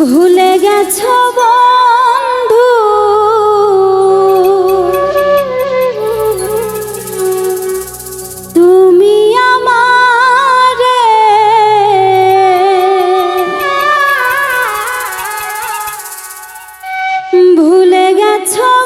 ভুলে গেছ বন্ধু? তুমি আমারে ভুলে গেছো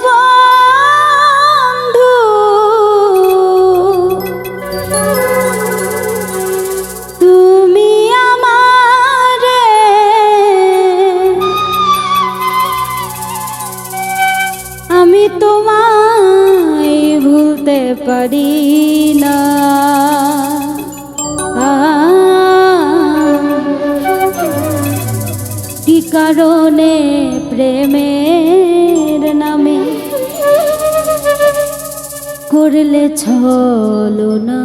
আমি তোমায় ভুলতে পারি না। কি কারণে প্রেমের নামে করলে ছলো না?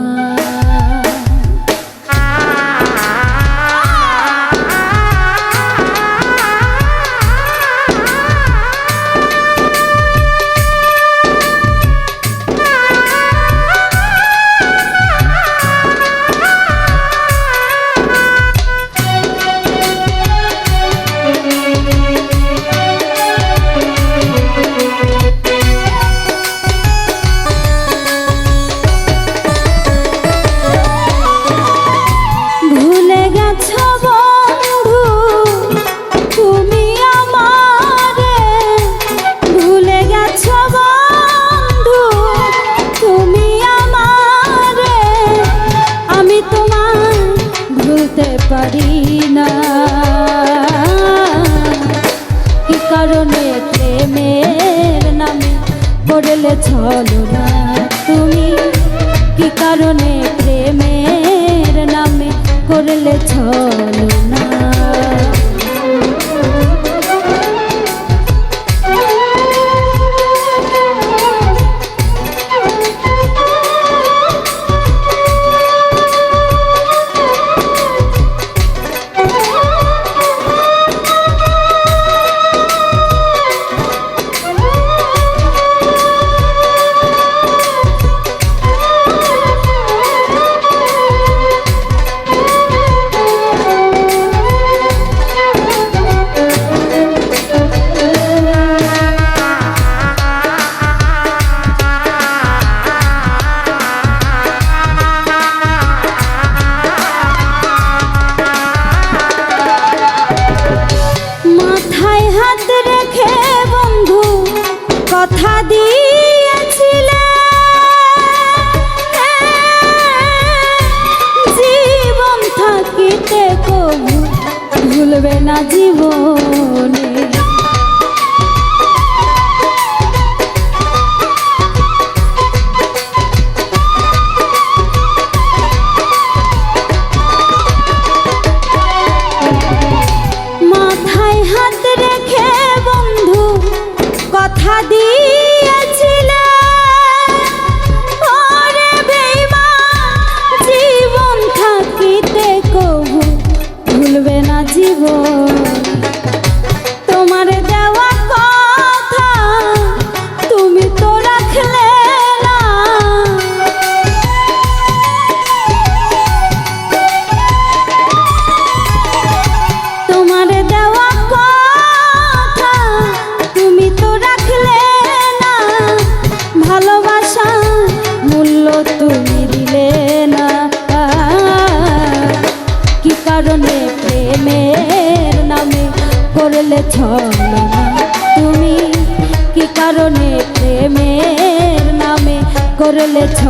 প্রেমের নামে করলে ছলো না। তুমি কি কারণে চলবে না জীবন। little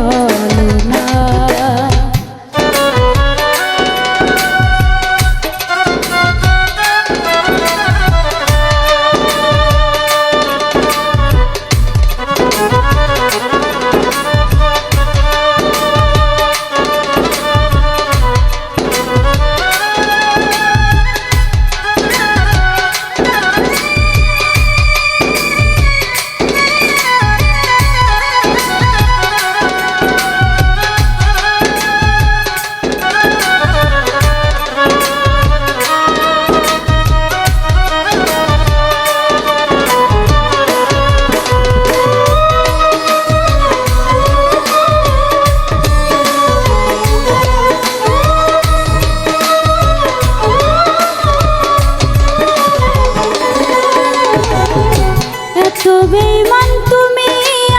বেমান তুমি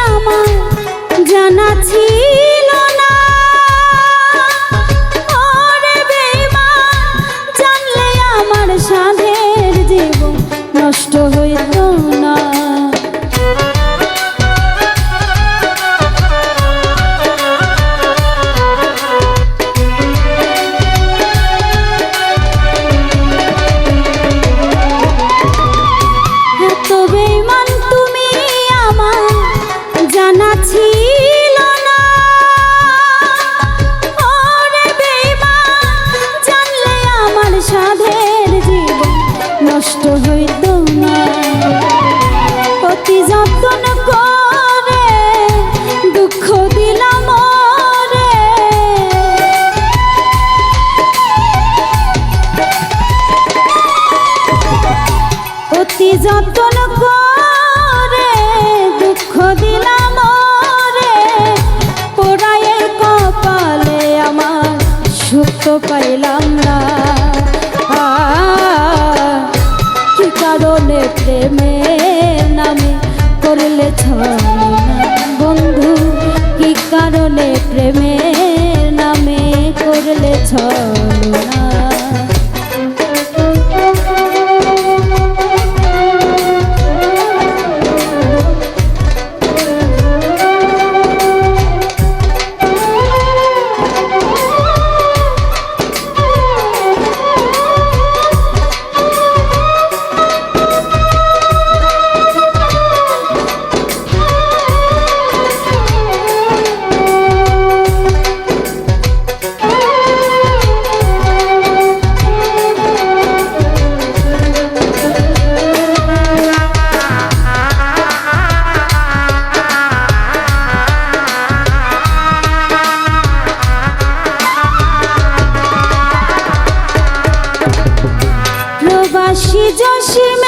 আমার জানা ছিল যতন করে দুঃখ দিলাম রে পোড়ায়ের কপালে আমার সুখ পাইলাম না। কি কারণে প্রেমের নামে করলে ছড়া বন্ধু? কি কারণে প্রেমের নামে করলে ছড়া যশী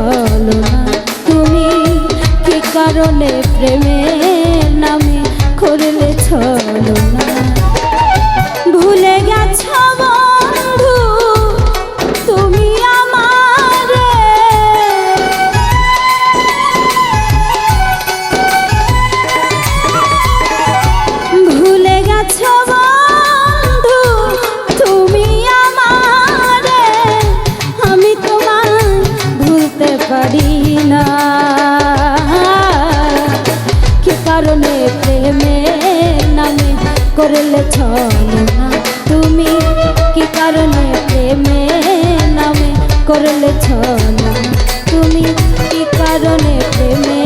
চলো না। তুমি কি কারণে প্রেমে করলে ছলনা তুমি কি কারণে প্রেমে নামে? করলে ছলনা তুমি কি কারণে প্রেমে